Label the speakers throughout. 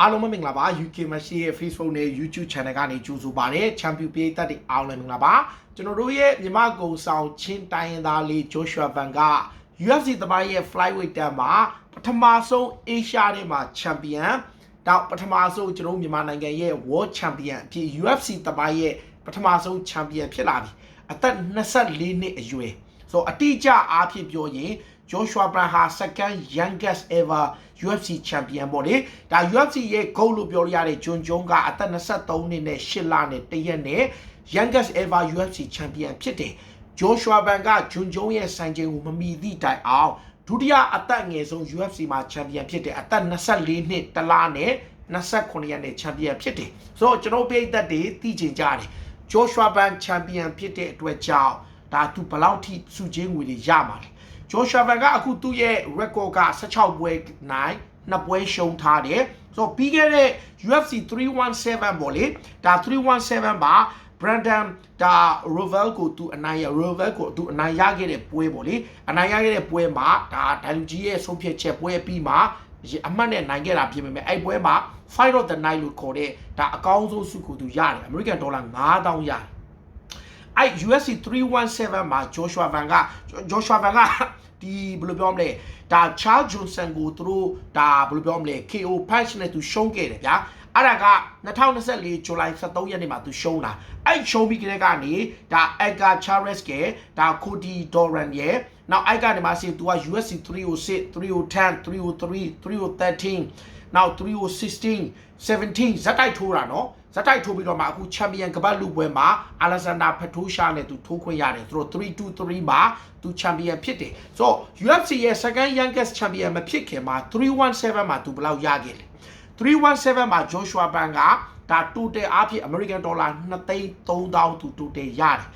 Speaker 1: အားလုံးပဲမင်္ဂလာပါ UK မှာရှိရဲ့ Facebook နဲ့ YouTube Channel ကနေကြိုဆိုပါရစေ။ Champion ပြည်သက်တွေအားလုံးမင်္ဂလာပါ။ကျွန်တော်တို့ရဲ့မြမကုံဆောင်ချင်းတိုင်းရင်းသားလေး Joshua Van က UFC သမိုင်းရဲ့ Flyweight တန်းမှာပထမဆုံး Asia ထဲမှာ Champion တော့ပထမဆုံးကျွန်တော်တို့မြန်မာနိုင်ငံရဲ့ World Champion အဖြစ် UFC သမိုင်းရဲ့ပထမဆုံး Champion ဖြစ်လာပြီ။အသက်24နှစ်အရွယ်။ဆိုအတိအကျအားဖြင့်ပြောရင် Joshua Brand ဟာ second youngest ever UFC champion ပေါ့လေဒါ UFC ရဲ့ goal လို့ပြောလို့ရတဲ့ဂျွန်ဂျုံကအသက်23နှစ်နဲ့8လနဲ့တရက်နဲ့ youngest ever UFC champion ဖြစ်တယ် Joshua Brand ကဂျွန်ဂျုံရဲ့ဆိုင်ချိန်ကိုမမီသည့်တိုင်အောင်ဒုတိယအသက်ငယ်ဆုံး UFC မှာ champion ဖြစ်တယ်အသက်24နှစ်တလားနဲ့29ရက်နဲ့ champion ဖြစ်တယ်ဆိုတော့ကျွန်တော်ပြည်သက်တွေသိချင်ကြတယ် Joshua Brand champion ဖြစ်တဲ့အတွက်ကြောင့်ဒါသူဘယ်လောက်ထိစုချင်းငွေတွေရမှာလဲ ဂျိုရှာဗန်ကအခုသူ့ရဲ့ record က16ပွဲနိုင်နှစ်ပွဲရှုံးထားတယ်ဆိုတော့ပြီးခဲ့တဲ့ UFC 317ပေါ့လေဒါ317မှာ Brandon ဒါ Rovel ကိုသူအနိုင်ရ Rovel ကိုသူအနိုင်ရခဲ့တဲ့ပွဲပေါ့လေအနိုင်ရခဲ့တဲ့ပွဲမှာဒါ WG ရဲ့ဆုံးဖြတ်ချက်ပွဲပြီးမှာအမှတ်နဲ့နိုင်ခဲ့တာဖြစ်ပေမဲ့အဲ့ပွဲမှာ Fight of the Night လို့ခေါ်တဲ့ဒါအကောင်းဆုံးစုကိုသူရတယ် American Dollar 9000ရတယ် အဲ့ UFC 317မှာ Joshua Van က Joshua Van ကဒီဘယ်လိုပြောမလဲဒါ Charles Johnson ကိုသူတို့ဒါဘယ်လိုပြောမလဲ KO punch နဲ့သူရှုံးခဲ့တယ်ဗျာအဲ့ဒါက2024ဇူလိုင်23ရက်နေ့မှာသူရှုံးတာအဲ့ရှုံးပြီးကြတဲ့ကနေဒါ Edgar Chares ကဒါ Cody Doran ရဲ့နောက်အဲ့ကနေမှစီသူက UFC 306 310 303 313 နောက်316 17ဇက်တိုက်ထိုးတာနော်ဇက်တိုက်ထိုးပြီးတော့မှအခုချန်ပီယံကပတ်လူပွဲမှာအာလက်ဆန်ဒါဖထိုးရှာနဲ့သူထိုးခွင့်ရတယ်သူတို့323မှာသူချန်ပီယံဖြစ်တယ်ဆိုတော့ UFC ရဲ့ second youngest champion မဖြစ်ခင်မှာ317မှာသူဘယ်လောက်ရခဲ့လဲ317မှာ Joshua Ban ကဒါ total အဖြစ် American dollar 2,3000သူ total ရတယ်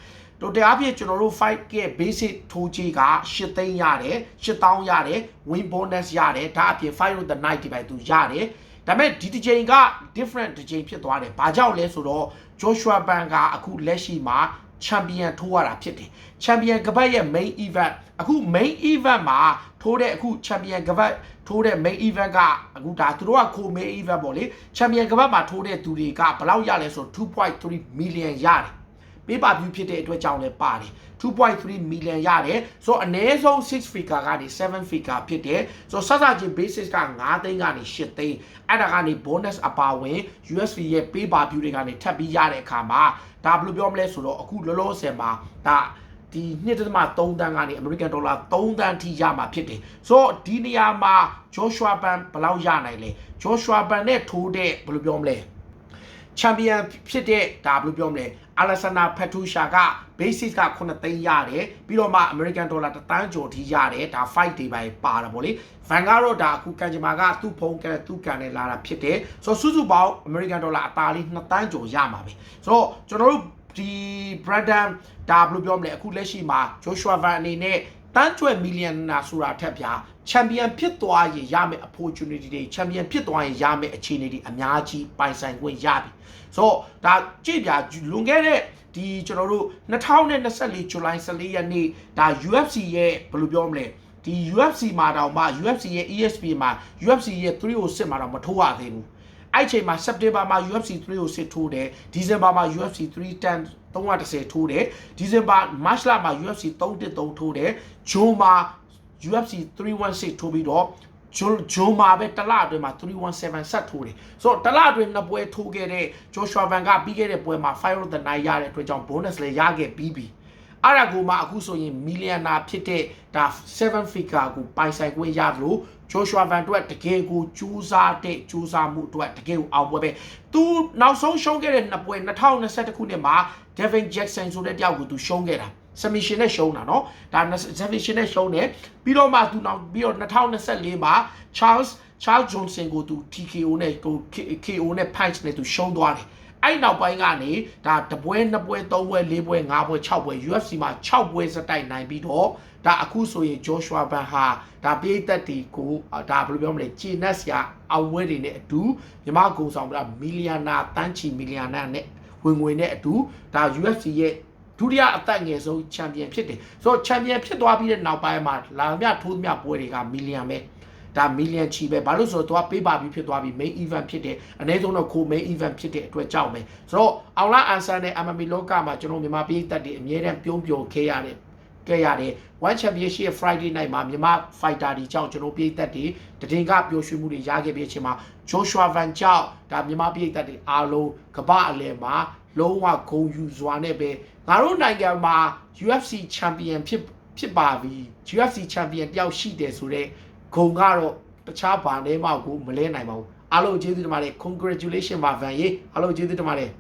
Speaker 1: total အဖြစ်ကျွန်တော်တို့ fight ရဲ့ basic ထိုးချေးက8သိန်းရတယ်8000ရတယ် win bonus ရတယ်ဒါအပြင် fight of the night ဒီပိုင်သူရတယ်ဒါပေမဲ့ဒီတစ်ချိန်က different တစ်ချိန်ဖြစ်သွားတယ်။ဘာကြောင့်လဲဆိုတော့ Joshua Ban ကအခုလက်ရှိမှာ champion ထိုးရတာဖြစ်တယ်။ champion ကပတ်ရဲ့ main event အခု main event မှာထိုးတဲ့အခု champion ကပတ်ထိုးတဲ့ main event ကအခုဒါသူတို့ကခို main event ပေါ့လေ champion ကပတ်မှာထိုးတဲ့သူတွေကဘယ်လောက်ရလဲဆို2.3 million ရတယ်။ ပေးပါပြူဖြစ်တဲ့အတွက်ကြောင့်လည်းပါတယ်2.3 million ရတယ်ဆိုတော့အနည်းဆုံး6 figure ကနေ7 figure ဖြစ်တယ်ဆိုတော့ဆက်စချင်း basis က9သိန်းကနေ10သိန်းအဲ့ဒါကနေ bonus အပါဝင် USD ရဲ့ pay per view တွေကနေထပ်ပြီးရတဲ့အခါမှာဒါဘယ်လိုပြောမလဲဆိုတော့အခုလောလောဆယ်မှာဒါဒီ2.3တန်းကနေ American Dollar 3တန်းထိရမှာဖြစ်တယ်ဆိုတော့ဒီနေရာမှာ Joshua Ban ဘယ်လောက်ရနိုင်လဲ Joshua Ban နဲ့ထိုးတဲ့ဘယ်လိုပြောမလဲချန်ပီယံဖြစ်တဲ့ဒါဘယ်လိုပြောမလဲ အာလက်ဆန်နာဖက်ထူရှာက basic က9သိန်းရတယ်ပြီးတော့မှ American Dollar တသန်းကျော်ထိရတယ်ဒါ fight တွေပဲပါတာဗောလေ Van ကတော့ဒါအခုကန်ဂျမာကသူ့ဖုန်းကသူ့ကန်နဲ့လာတာဖြစ်တယ်ဆိုတော့စုစုပေါင်း American Dollar အသားလေး2သန်းကျော်ရမှာပဲဆိုတော့ကျွန်တော်တို့ဒီ Brandon ဒါဘယ်လိုပြောမလဲအခုလက်ရှိမှာ Joshua Van အနေနဲ့ တန်းကျွဲမီလီယံနာဆိုတာထက်ပြချန်ပီယံဖြစ်သွားရင်ရမယ့် opportunity တွေချန်ပီယံဖြစ်သွားရင်ရမယ့်အခြေအနေတွေအများကြီးပိုင်ဆိုင်ခွင့်ရပြီဆိုတော့ဒါကြည့်ပြလွန်ခဲ့တဲ့ဒီကျွန်တော်တို့2024ဇူလိုင်14ရက်နေ့ဒါ UFC ရဲ့ဘယ်လိုပြောမလဲဒီ UFC မှာတောင်မှ UFC ရဲ့ ESP မှာ UFC ရဲ့306မှာတော့မထိုးရသေးဘူး အဲ့ချိန်မှာ September မှာ UFC 306ထိုးတယ် December မှာ UFC 310 310ထိုးတယ် December March လမှာ UFC 313ထိုးတယ် June မှာ UFC 316ထိုးပြီးတော့ဂျိုဂျိုမာပဲတလအတွင်းမှာ317ဆက်ထိုးတယ်ဆိုတော့တလအတွင်းနှစ်ပွဲထိုးခဲ့တဲ့ဂျိုရှွာဗန်ကပြီးခဲ့တဲ့ပွဲမှာ5 of the night ရတဲ့အတွက်ကြောင့် bonus လည်းရခဲ့ပြီးပြီ အဲ့ဒါကိုမှအခုဆိုရင်မီလီယံနာဖြစ်တဲ့ဒါ7 figure ကိုပိုင်ဆိုင်ခွင့်ရလို့ Joshua Van အတွက်တကယ်ကိုကြိုးစားတဲ့ကြိုးစားမှုအတွက်တကယ်ကိုအောင်ပွဲပဲသူနောက်ဆုံးရှုံးခဲ့တဲ့နှစ်ပွဲ2021ခုနှစ်မှာ Devin Jackson ဆိုတဲ့တယောက်ကိုသူရှုံးခဲ့တာဆမီရှင်နဲ့ရှုံးတာနော်ဒါဆမီရှင်နဲ့ရှုံးတယ်ပြီးတော့မှသူနောက်ပြီးတော့2024မှာ Charles Charles Johnson ကိုသူ TKO နဲ့ကို KO နဲ့ punch နဲ့သူရှုံးသွားတယ် အဲ့နောက်ပိုင်းကနေဒါတပွဲနှစ်ပွဲသုံးပွဲလေးပွဲငါးပွဲ6ပွဲ UFC မှာ6ပွဲစတိုက်နိုင်ပြီးတော့ဒါအခုဆိုရင် Joshua Ban ဟာဒါပြည်သက်တီကိုဒါဘယ်လိုပြောမလဲဂျီနက်စရာအဝဲတွေနဲ့အတူမြမကုံဆောင်ပြမီလီယံနာတန်းချီမီလီယံနာနဲ့ဝင်ငွေနဲ့အတူဒါ UFC ရဲ့ဒုတိယအသက်ငယ်ဆုံးချန်ပီယံဖြစ်တယ်ဆိုတော့ချန်ပီယံဖြစ်သွားပြီးတဲ့နောက်ပိုင်းမှာလာမြထိုးသမျှပွဲတွေကမီလီယံပဲ ဒါမီလီယံချီပဲဘာလို့ဆိုတော့သူကပေးပါပြီးဖြစ်သွားပြီ main event ဖြစ်တယ်အနည်းဆုံးတော့ကို main event ဖြစ်တဲ့အတွက်ကြောင့်ပဲဆိုတော့အောင်လာအန်ဆန်နဲ့ MMA လောကမှာကျွန်တော်မြန်မာပြည်သက်တွေအမြဲတမ်းပြုံးပြိုခဲ့ရတယ်ခဲ့ရတယ် One Championship Friday night မှာမြန်မာ fighter တွေကြောင့်ကျွန်တော်ပြည်သက်တွေတည်ငါပျော်ရွှင်မှုတွေရခဲ့ပြီးအချိန်မှာ Joshua Van ကြောင့်ဒါမြန်မာပြည်သက်တွေအားလုံးကမ္ဘာအလယ်မှာလုံးဝဂုဏ်ယူစွာနဲ့ပဲငါတို့နိုင်ငံမှာ UFC Champion ဖြစ်ဖြစ်ပါပြီ UFC Champion တယောက်ရှိတယ်ဆိုတော့ ဂုံကတော့တခြားဘာနဲ့မှကိုမလဲနိုင်ပါဘူးအားလုံးကျေးဇူးတင်ပါတယ် congratulation ပါ Van ရေအားလုံးကျေးဇူးတင်ပါတယ်